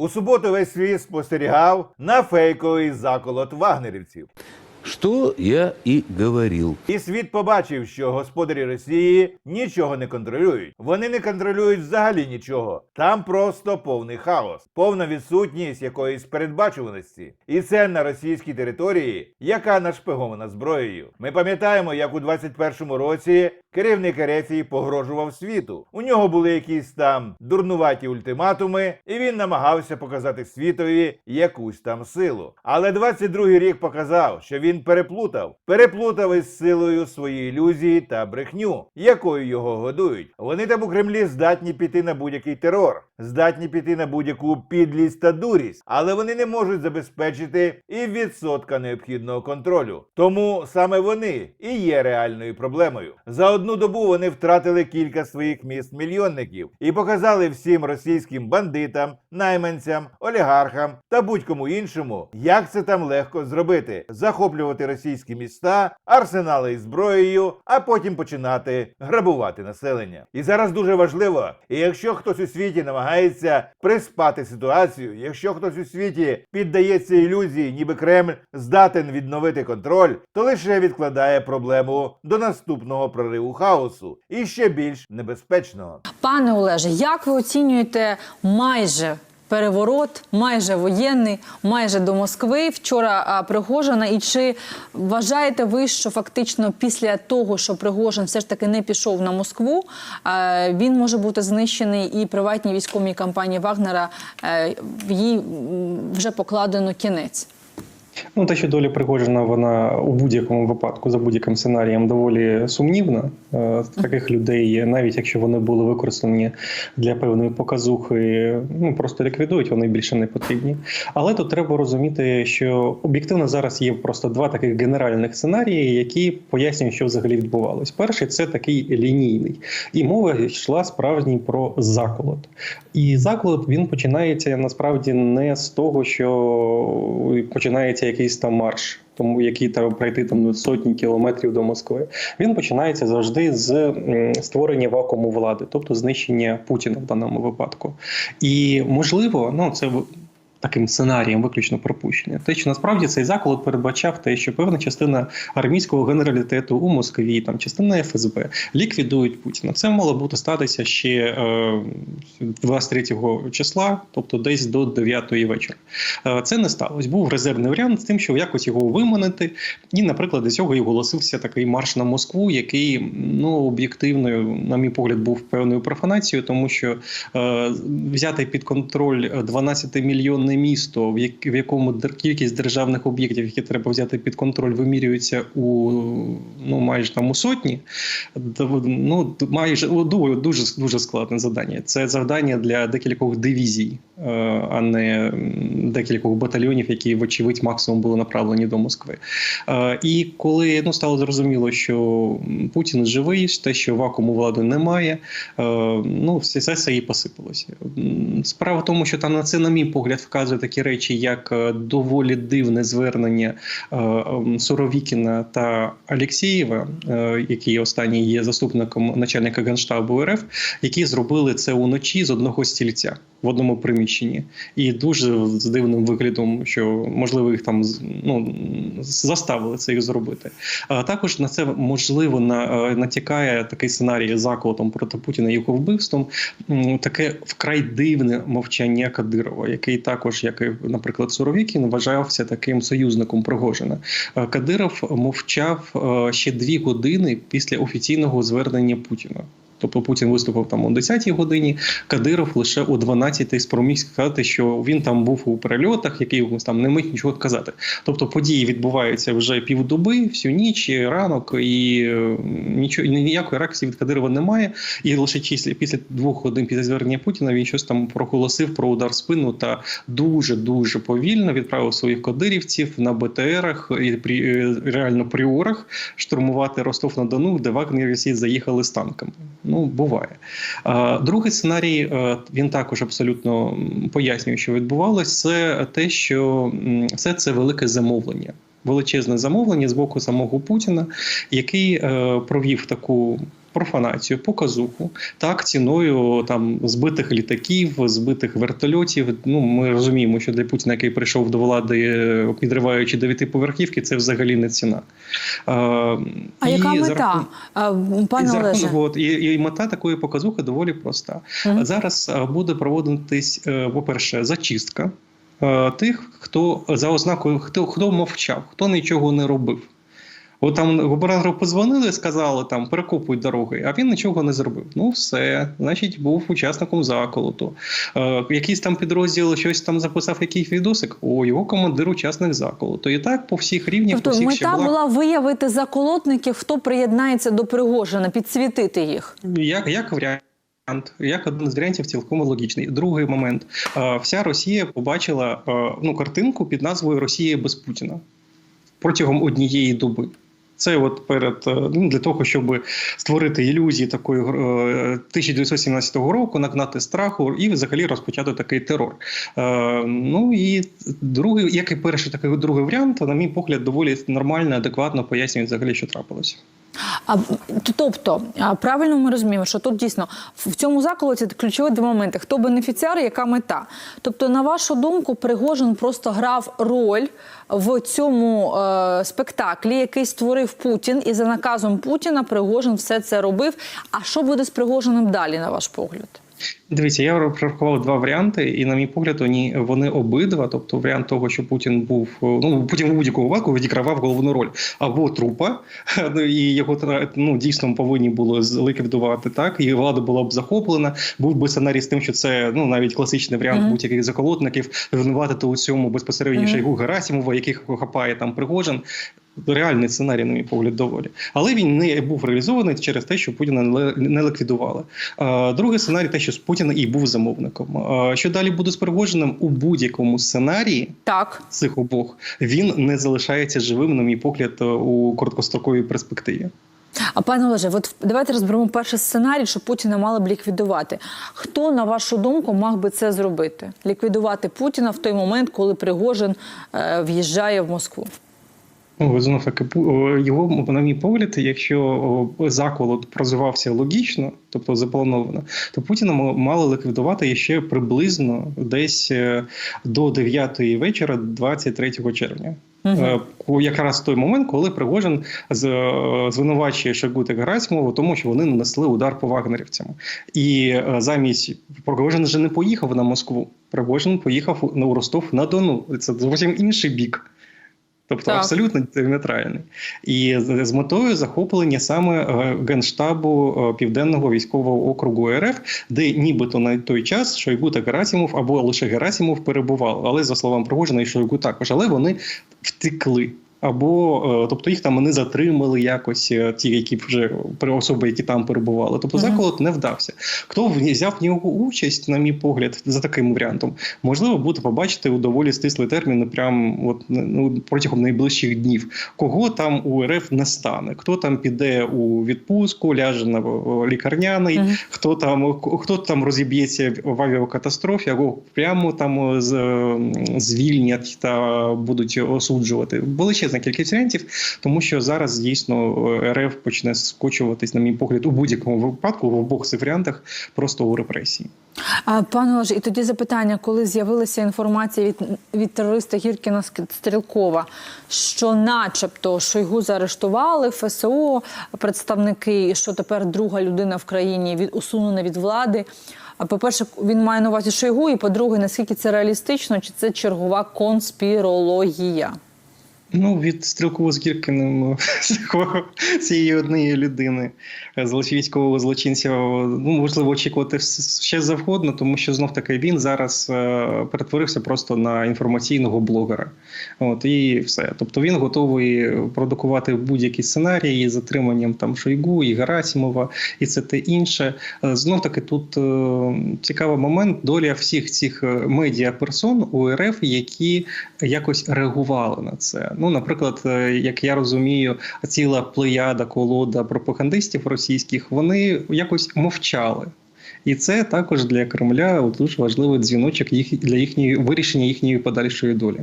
У суботу весь світ спостерігав на фейковий заколот вагнерівців. Что я и говорил. І світ побачив, що господарі Росії нічого не контролюють. Вони не контролюють взагалі нічого. Там просто повний хаос, повна відсутність якоїсь передбачуваності. І це на російській території, яка нашпигована зброєю. Ми пам'ятаємо, як у 21-му році керівник Ерефії погрожував світу. У нього були якісь там дурнуваті ультиматуми, і він намагався показати світові якусь там силу. Але 22-й рік показав, що він переплутав, переплутав із силою свої ілюзії та брехню, якою його годують. Вони там у Кремлі здатні піти на будь-який терор, здатні піти на будь-яку підлість та дурість, але вони не можуть забезпечити і відсотка необхідного контролю. Тому саме вони і є реальною проблемою. За одну добу вони втратили кілька своїх міст мільйонників і показали всім російським бандитам, найманцям, олігархам та будь-кому іншому, як це там легко зробити: захоплювати російські міста, арсенали із зброєю, а потім починати грабувати населення. І зараз дуже важливо, і якщо хтось у світі намагається приспати ситуацію, якщо хтось у світі піддається ілюзії, ніби Кремль здатен відновити контроль, то лише відкладає проблему до наступного прориву хаосу і ще більш небезпечного. Пане Олеже, як ви оцінюєте майже переворот, майже воєнний, майже до Москви вчора Пригожина? І чи вважаєте ви, що фактично після того, що Пригожин все ж таки не пішов на Москву, е, він може бути знищений і приватній військовій компанії Вагнера е, їй вже покладено кінець? Ну, те, що доля Пригожина, вона у будь-якому випадку, за будь-яким сценарієм, доволі сумнівна. Е, Таких людей, навіть якщо вони були використані для певної показухи, ну просто ліквідують, вони більше не потрібні. Але тут треба розуміти, що об'єктивно зараз є просто два таких генеральних сценарії, які пояснюють, що взагалі відбувалось. Перший це такий лінійний, і мова йшла справжній про заколот. І заколот він починається насправді не з того, що починається якийсь там марш. Тому який треба пройти там сотні кілометрів до Москви, він починається завжди з створення вакууму влади, тобто знищення Путіна в даному випадку. І можливо, ну це таким сценарієм виключно пропущення. Те, що насправді цей заколот передбачав те, що певна частина армійського генералітету у Москві, там частина ФСБ ліквідують Путіна. Це мало бути статися ще е, 23 числа, тобто десь до 9 вечора. Е, Це не сталося. Був резервний варіант з тим, що якось його виманити. І, наприклад, до цього і оголосився такий марш на Москву, який ну об'єктивно, на мій погляд, був певною профанацією, тому що е, взяти під контроль 12 мільйонне місто, в, як, в якому кількість державних об'єктів, які треба взяти під контроль, вимірюється у ну майже там у сотні. Ну майже думаю, дуже дуже складне завдання. Це завдання для декількох дивізій, а не декількох батальйонів, які, вочевидь, максимум були направлені до Москви. Е, І коли ну стало зрозуміло, що Путін живий, те, що вакууму влади немає, е, ну все все, все і посипалося. Справа в тому, що там на це, на мій погляд, вказує такі речі, як е, доволі дивне звернення е, Суровікіна та Алєксєєва, е, який останній є заступником начальника генштабу РФ, які зробили це уночі з одного стільця в одному приміщенні, і дуже з дивним виглядом, що можливо їх там ну, заставили це їх зробити. А також на це можливо на, е, натякає такий сценарій заколотом проти Путіна його вбивством. Таке вкрай дивне мовчання Кадирова, який також, як і, наприклад, Суровікін, вважався таким союзником Пригожина. Е, Кадиров мовчав е, ще дві години після офіційного звернення Путіна. Тобто Путін виступив там о 10-й годині, Кадиров лише о 12-й спроміг сказати, що він там був у перельотах, який там не міг нічого казати. Тобто події відбуваються вже півдоби, всю ніч, і ранок, і нічого ніякої реакції від Кадирова немає. І лише після, після двох годин після звернення Путіна він щось там проголосив про удар спину та дуже дуже повільно відправив своїх кадирівців на БТРах і при е, реально пріорах штурмувати Ростов на Дону, де вагнерівці заїхали з танками. Ну буває. Другий сценарій е, він також абсолютно пояснює, що відбувалось. Це те, що все це велике замовлення. Величезне замовлення з боку самого Путіна, який е, провів таку профанацію, показуху, так ціною там збитих літаків, збитих вертольотів. Ну ми розуміємо, що для Путіна, який прийшов до влади, е, підриваючи дев'ятиповерхівки, це взагалі не ціна. А, А і яка мета, А, пане Олеже? рахунок, і, і мета такої показухи доволі проста. Мгм. Зараз буде проводитись, е, по-перше, зачистка е, тих, хто за ознакою, хто, хто мовчав, хто нічого не робив. От там губернатору позвонили, сказали там перекопуй дороги, а він нічого не зробив. Ну все, значить, був учасником заколоту. Е, якийсь там підрозділ щось там записав, якийсь відосик. О, його командир учасник заколоту. І так по всіх рівнях, по Тобто всіх мета щаблах. була виявити заколотників, хто приєднається до Пригожина, підсвітити їх. Як, як варіант. Як один з варіантів цілком логічний. Другий момент. Е, Вся Росія побачила е, ну, картинку під назвою Росія без Путіна протягом однієї доби. Це от перед е, ну, для того, щоб створити ілюзії такої е, 1917 року, нагнати страху і взагалі розпочати такий терор. Е, Ну і другий, як і перший, такий другий варіант, на мій погляд, доволі нормально, адекватно пояснює взагалі, що трапилося. А тобто, правильно ми розуміємо, що тут дійсно в цьому заколоті ключові два моменти: хто бенефіціар, яка мета. Тобто, на вашу думку, Пригожин просто грав роль в цьому е, спектаклі, який створив Путін, і за наказом Путіна Пригожин все це робив. А що буде з Пригожиним далі, на ваш погляд? Дивіться, я прорахував два варіанти, і на мій погляд, вони, вони обидва. Тобто, варіант того, що Путін був ну Путін у будь-якому випадку відігравав головну роль або трупа, ну, і його ну дійсно повинні було ликвідувати так, і влада була б захоплена. Був би сценарій з тим, що це ну навіть класичний варіант Мгм. будь-яких заколотників, звинуватити у цьому безпосередньо Мгм. Шойгу Герасимова, яких хапає там Пригожин. Реальний сценарій, на мій погляд, доволі. Але він не був реалізований через те, що Путіна не- ліквідували. Другий сценарій те, що Путін і був замовником. Що далі буде з Пригожиним у будь-якому сценарії Так. цих обох, він не залишається живим, на мій погляд, у короткостроковій перспективі. А пане Олеже, от давайте розберемо перший сценарій, що Путіна мали б ліквідувати. Хто, на вашу думку, мав би це зробити? Ліквідувати Путіна в той момент, коли Пригожин е, в'їжджає в Москву? Ну, знов таки, Пу- його, на мій погляд, якщо заколот прозивався логічно, тобто заплановано, то Путіна мали ліквідувати ще приблизно десь е, до 9 вечора, 23 червня. Е, Якраз в той момент, коли Пригожин е, звинувачує Шойгу та Герасимова тому, що вони нанесли удар по вагнерівцям. І е, замість Пригожин вже не поїхав на Москву. Пригожин поїхав на Ростов на Дону. Це зовсім інший бік. Тобто Так. абсолютно нейтральний. І з, метою захоплення саме е, генштабу е, Південного військового округу РФ, де нібито на той час Шойгу та Герасімов або лише Герасимов перебував, Але за словами Пригожина і Шойгу також. Але вони втекли. Або е, тобто їх там не затримали якось е, ті, які вже при особи, які там перебували. Тобто Мгм. заколот не вдався. Хто взяв в нього участь, на мій погляд, за таким варіантом, можливо, буде побачити у доволі стислий термін, прям от ну протягом найближчих днів. Кого там у РФ не стане? Хто там піде у відпустку, ляже на лікарняний, Мгм. хто там хто там розіб'ється в авіакатастрофі, або прямо там з, звільнять та будуть осуджувати. Величезна кількість варіантів, тому що зараз дійсно е, РФ почне скочуватись, на мій погляд, у будь-якому випадку в обох цих варіантах просто у репресії. А пане Олеже, і тоді запитання, коли з'явилася інформація від, від терориста Гіркіна Стрілкова, що, начебто, Шойгу заарештували, ФСО, представники, і що тепер друга людина в країні від усунена від влади. А по-перше, він має на увазі Шойгу, і по-друге, наскільки це реалістично, чи це чергова конспірологія? Ну, від стрілкового з Гіркиним цієї однієї людини, е, військового злочинця, ну можливо, очікувати ще завгодно, тому що знов таки він зараз е, перетворився просто на інформаційного блогера. От і все. Тобто він готовий продукувати будь-які сценарії з затриманням там Шойгу і Герасимова, і це те інше. Е, Знов таки тут е, цікавий момент доля всіх цих е, медіаперсон у РФ, які якось реагували на це. Ну, наприклад, е, як я розумію, ціла плеяда, колода пропагандистів російських вони якось мовчали. І це також для Кремля дуже важливий дзвіночок їх для їхньої вирішення їхньої подальшої долі.